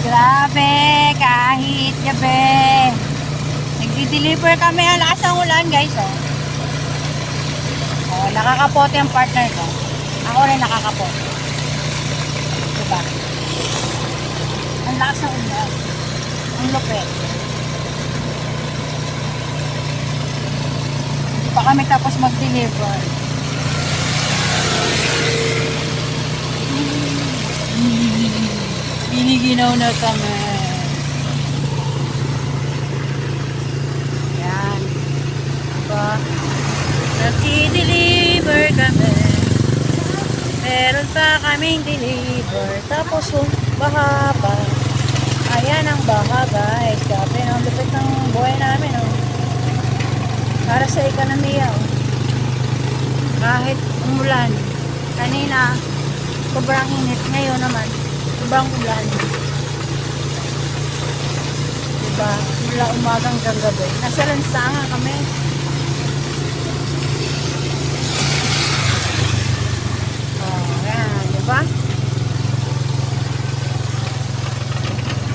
Grabe, kahit gabi. Nagdi-deliver kami ang lakas ng ulan, guys, oh. Oh, nakakapote ang partner ko. Ako rin nakakapote. Diba? Ang lakas ng ulan. Ang lupit. Hindi pa kami tapos mag-deliver. Giniginaw na kami. Yan. Diba? Nag-deliver kami. Meron pa kaming deliver. Tapos yung baha pa. Ayan ang baha guys. Grabe no. Lupit ng buhay namin oh. Para sa ekonomiya oh. Kahit umulan. Kanina, sobrang init. Ngayon naman, sobrang ulan. Diba? Mula umagang hanggang. Nasa lansangan kami.